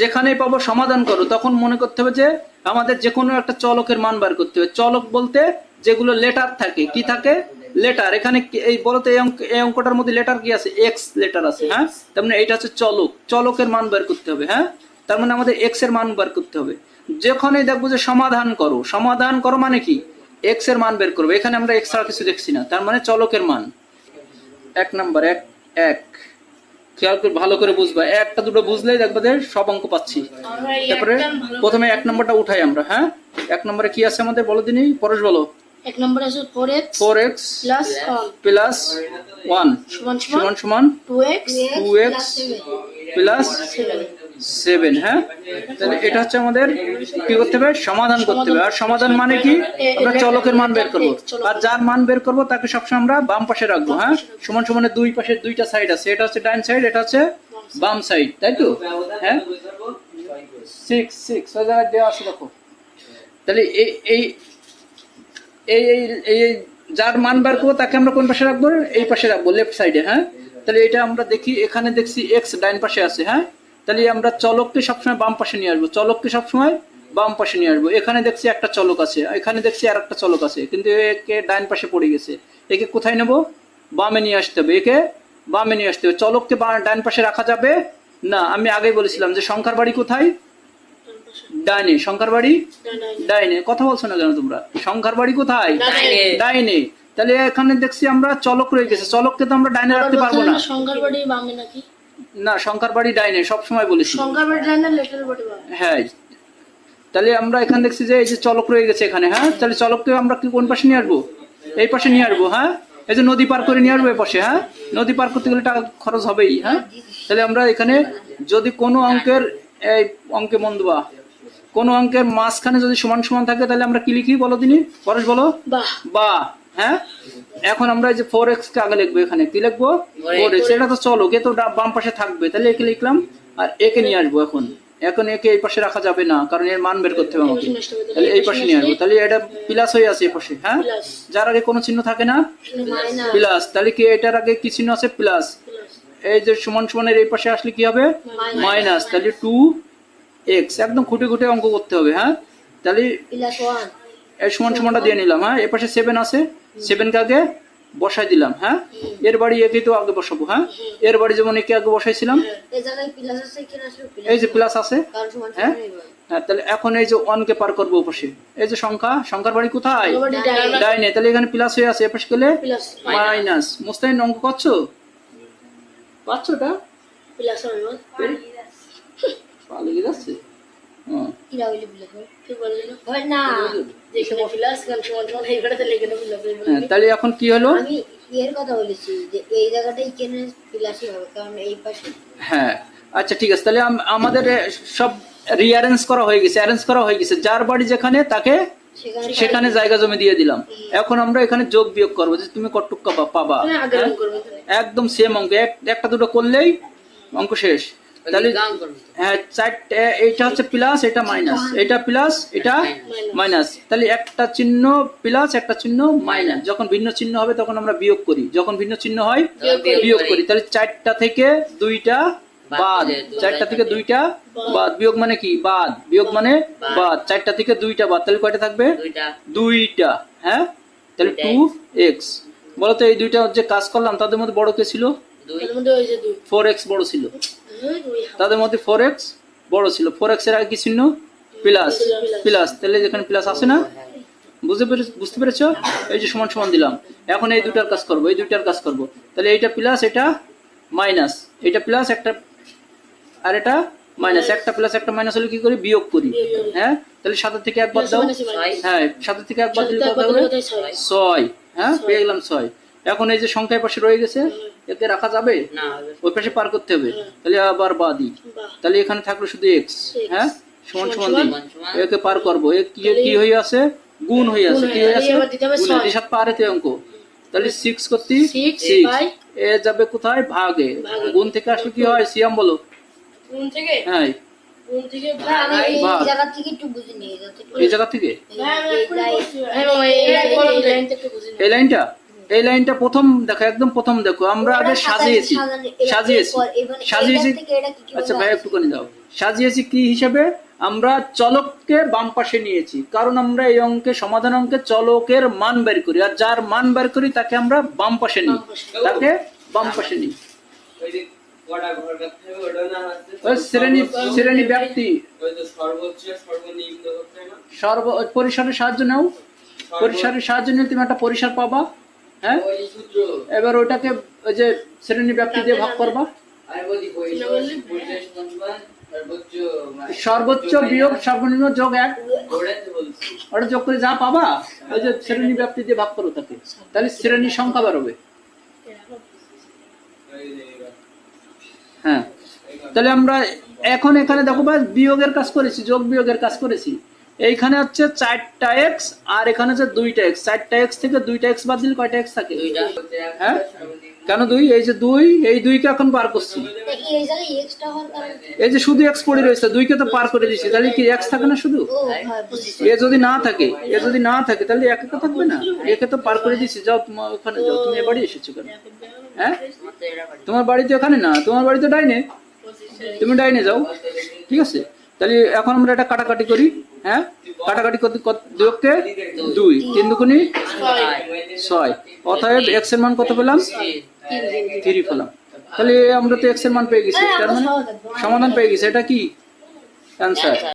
যেখানে পাবো সমাধান করো। তখন মনে করতে হবে যে আমাদের যে কোনো একটা চলকের মান বার করতে হবে। চলক বলতে যেগুলো লেটার থাকে। কি থাকে? লেটার এখানে এই বলতে এই অঙ্ক এই অঙ্কটার মধ্যে লেটার কি আছে? এক্স লেটার আছে হ্যাঁ? তার মানে এইটা হচ্ছে চলক। চলকের মান বের করতে হবে হ্যাঁ? তার মানে আমাদের এক্সের মান বার করতে হবে। যখনই দেখব যে সমাধান করো সমাধান করো মানে কি? এক্সের মান বের করবে। এখানে আমরা এক্স ছাড়া কিছু দেখছি না। তার মানে চলকের মান। এক নাম্বার এক এক। খেয়াল করে ভালো করে বুঝবা। একটা দুটো বুঝলেই দেখবা যে সব অঙ্ক পাচ্ছি। তারপরে প্রথমে এক নম্বরটা উঠাই আমরা হ্যাঁ? এক নম্বরে কি আছে আমাদের বলো দিনই পরশ বলো। এক নম্বর আছে 4x 4x 1 1 সমান সমান 2x 2x 7 সেভেন হ্যাঁ? তাহলে এটা হচ্ছে আমাদের কি করতে হবে? সমাধান করতে হবে। আর সমাধান মানে কি? আমরা চলকের মান বের আর যার মান বের করব, তাকে সবসময় আমরা বাম পাশে রাখব হ্যাঁ? সমান সমানে দুই পাশে দুইটা সাইড আছে। এটা হচ্ছে ডাইন সাইড এটা হচ্ছে বাম সাইড তাই তো? হ্যাঁ? এই এই এই এই যার মান বার করব, তাকে আমরা কোন পাশে রাখব? এই পাশে রাখব লেফট সাইডে হ্যাঁ? তাহলে এটা আমরা দেখি, এখানে দেখছি এক্স ডাইন পাশে আছে হ্যাঁ? তাহলে আমরা চলককে সবসময় বাম পাশে নিয়ে আসব। চলককে সবসময় বাম পাশে নিয়ে আসব। এখানে দেখছি একটা চলক আছে এখানে দেখছি আর একটা চলক আছে কিন্তু একে ডাইন পাশে পড়ে গেছে। একে কোথায় নেব? বামে নিয়ে আসতে হবে। একে বামে নিয়ে আসতে হবে। চলককে বা- ডাইন পাশে রাখা যাবে? না আমি আগেই বলেছিলাম যে সংখ্যার বাড়ি কোথায়? ডাইনে। সংখ্যার বাড়ি? ডাইনে। কথা বলছো না কেন তোমরা? সংখ্যার বাড়ি কোথায়? ডাইনে। ডাইনে। তাহলে এখানে দেখছি আমরা চলক রয়ে গেছে। চলককে তো আমরা ডাইনে রাখতে পারব না। সংখ্যার বাড়ি বামে নাকি? না সংখ্যার বাড়ি ডাইনে সব সময় বলেছি। সংখ্যার বাড়ি ডাইনে লেটার বাড়ি হ্যাঁ তাহলে আমরা এখানে দেখছি যে এই যে চলক রয়ে গেছে এখানে হ্যাঁ? তাহলে চলককে আমরা কি কোন পাশে নিয়ে আসব? এই পাশে নিয়ে আসব হ্যাঁ? এই যে নদী পার করে নিয়ে আসব এই পাশে হ্যাঁ? নদী পার করতে গেলে টাকা খরচ হবেই হ্যাঁ? তাহলে আমরা এখানে যদি কোনো অঙ্কের এই অঙ্কে মন্দবা কোনো অঙ্কের মাঝখানে যদি সমান সমান থাকে তাহলে আমরা কি লিখি বলো দিনই পরেশ বলো? বা হ্যাঁ? এখন আমরা এই যে ফোর এক্স কে আগে লিখব এখানে। কি লিখব? ফোর এক্স এটা তো চলো কে তো বাম পাশে থাকবে তাহলে একে লিখলাম আর একে নিয়ে আসব এখন। এখন একে এই পাশে রাখা যাবে না কারণ এর মান বের করতে হবে আমাকে। তাহলে এই পাশে নিয়ে আসব। তাহলে এটা প্লাস হয়ে আছে এই পাশে হ্যাঁ? যার আগে কোনো চিহ্ন থাকে না? প্লাস তাহলে কি এটার আগে কি চিহ্ন আছে? প্লাস এই যে সমান সমানের এই পাশে আসলে কি হবে? মাইনাস তাহলে টু এক্স একদম খুঁটে খুঁটে অঙ্ক করতে হবে হ্যাঁ? তাহলে এই সমান সমানটা দিয়ে নিলাম হ্যাঁ? এ পাশে সেভেন আছে। সেভেন কে আগে বসাই দিলাম হ্যাঁ? এর বাড়ি একে তো আগে বসাবো হ্যাঁ? এর বাড়ি যেমন একে আগে বসাইছিলাম। এই প্লাস এই যে প্লাস আছে হ্যাঁ? হ্যাঁ তাহলে এখন এই যে ওয়ান কে পার করব পাশে এই যে সংখ্যা সংখ্যার বাড়ি কোথায়? ডাইনে। তাহলে এখানে প্লাস হয়ে আছে এ পাশে গেলে মাইনাস মুস্তাহিন অঙ্ক করছ? পাচ্ছ হবে পালিয়ে যাচ্ছে। হ্যাঁ হয় কি বললে হয়। না। তাহলে এখানে হ্যাঁ, তাহলে এখন কি হলো? আমি এর কথা বলেছি যে এই জায়গাটাই কেন প্লাসই হবে কারণ এই পাশে। হ্যাঁ আচ্ছা ঠিক আছে তাহলে আমাদের সব রিঅ্যারেঞ্জ করা হয়ে গেছে অ্যারেঞ্জ করা হয়ে গেছে যার বাড়ি যেখানে তাকে সেখানে জায়গা জমি দিয়ে দিলাম। এখন আমরা এখানে যোগ বিয়োগ করব যে তুমি কটুক পাবা পাবা হ্যাঁ, হ্যাঁ? একদম সেম অঙ্ক একটা দুটো করলেই অঙ্ক শেষ। তাহলে হ্যাঁ চারটে এইটা হচ্ছে প্লাস এটা মাইনাস এটা প্লাস এটা মাইনাস তাহলে একটা চিহ্ন প্লাস একটা চিহ্ন মাইনাস যখন ভিন্ন চিহ্ন হবে তখন আমরা বিয়োগ করি। যখন ভিন্ন চিহ্ন হয় বিয়োগ করি। তাহলে চারটা থেকে দুইটা বাদ। চারটা থেকে দুইটা বাদ। বিয়োগ মানে কি? বাদ। বিয়োগ মানে বাদ। চারটা থেকে দুইটা বাদ। তাহলে কয়টা থাকবে? দুইটা। হ্যাঁ? তাহলে টু এক্স বলতো এই দুইটা যে কাজ করলাম তাদের মধ্যে বড় কে ছিল? তার মধ্যে ওই যে দুই। ফোর এক্স বড় ছিল। হ্যাঁ, তাদের মধ্যে ফোর এক্স বড় ছিল। ফোর এক্সের আগে কি চিহ্ন প্লাস প্লাস তাহলে যেখানে প্লাস আছে না? বুঝতে পেরে বুঝতে পেরেছ? এই যে সমান সমান দিলাম। এখন এই দুটার কাজ করব এই দুইটার কাজ করব। তাহলে এইটা প্লাস এটা মাইনাস এটা প্লাস একটা আর এটা মাইনাস একটা প্লাস একটা মাইনাস হলে কি করি? বিয়োগ করি। হ্যাঁ? তাহলে সাথে থেকে একবার দাও। হ্যাঁ সাথে থেকে একবার দিলে কত হবে। ছয়। হ্যাঁ? পেয়ে গেলাম ছয়। এখন এই যে সংখ্যায় পাশে রয়ে গেছে। এতে রাখা যাবে? ওই পাশে পার করতে হবে। তাহলে আবার বাদি বাহ তাহলে এখানে থাকল শুধু এক্স হ্যাঁ? সমান সমান দিই একে পার করব। এ কি কি হয়ে আছে? গুণ হয়ে আছে। কি হয়ে আছে। গুণ সাত পারেতে অঙ্ক। তাহলে সিক্স করতে সিক্স এ যাবে কোথায়? ভাগে। গুণ থেকে আসলে কি হয়? সিয়াম বলো। কোন থেকে? হ্যাঁ। এই। জায়গা থেকে এই লাইনটা? এই লাইনটা প্রথম দেখো একদম প্রথম দেখো আমরা আগে সাজিয়েছি। সাজিয়েছি। সাজিয়েছি আচ্ছা ভাই একটুখানি দাও। সাজিয়েছি কি হিসেবে? আমরা চলককে বাম পাশে নিয়েছি কারণ আমরা এই অঙ্কে সমাধান অঙ্কে চলকের মান বের করি আর যার মান বের করি তাকে আমরা বাম পাশে নিই। তাকে বাম পাশে নিই। শ্রেণি শ্রেণি ব্যক্তি। সর্ব পরিসরের সাহায্য নাও। পরিসরের সাহায্য নিয়ে তুমি একটা পরিসর পাবা। হ্যাঁ? এবার ওইটাকে ওই যে শ্রেণি ব্যক্তি দিয়ে ভাগ করবা। সর্বোচ্চ বিয়োগ, সর্বনিম্ন যোগ এক। ওটা যোগ করে যা পাবা, ওই যে শ্রেণি ব্যাপ্তি দিয়ে ভাগ করো তাকে। তাহলে শ্রেণির সংখ্যা এবার। হ্যাঁ। তাহলে আমরা এখন এখানে দেখো বা বিয়োগের কাজ করেছি, যোগ বিয়োগের কাজ করেছি। এইখানে হচ্ছে চারটা এক্স আর এখানে হচ্ছে দুইটা এক্স চারটা এক্স থেকে দুইটা এক্স বাদ দিলে কয়টা এক্স থাকে? হ্যাঁ? কেন দুই? এই যে দুই এই দুইকে এখন পার করছি। এই যে শুধু এক্স পড়ে রয়েছে দুইকে তো পার করে দিচ্ছি তাহলে কি এক্স থাকে না শুধু? বুঝছি। এ যদি না থাকে এ যদি না থাকে তাহলে একে তো থাকবে না। একে তো পার করে দিচ্ছি যাও তোমার ওখানে যাও তুমি বাড়ি এসেছ কেন? হ্যাঁ? তোমার বাড়ি তো এখানে না তোমার বাড়ি তো ডাইনে। তুমি ডাইনে যাও ঠিক আছে? তাহলে এখন আমরা এটা কাটাকাটি করি। হ্যাঁ? কাটাকাটি কত- দুইকে দুই। তিন দুকুনি ছয়। অতএব এক্সের মান কত পেলাম? থ্রি পেলাম। তাহলে আমরা তো এক্সের মান পেয়ে গেছি। তার মানে সমাধান পেয়ে গেছি। এটা কি? অ্যান্সার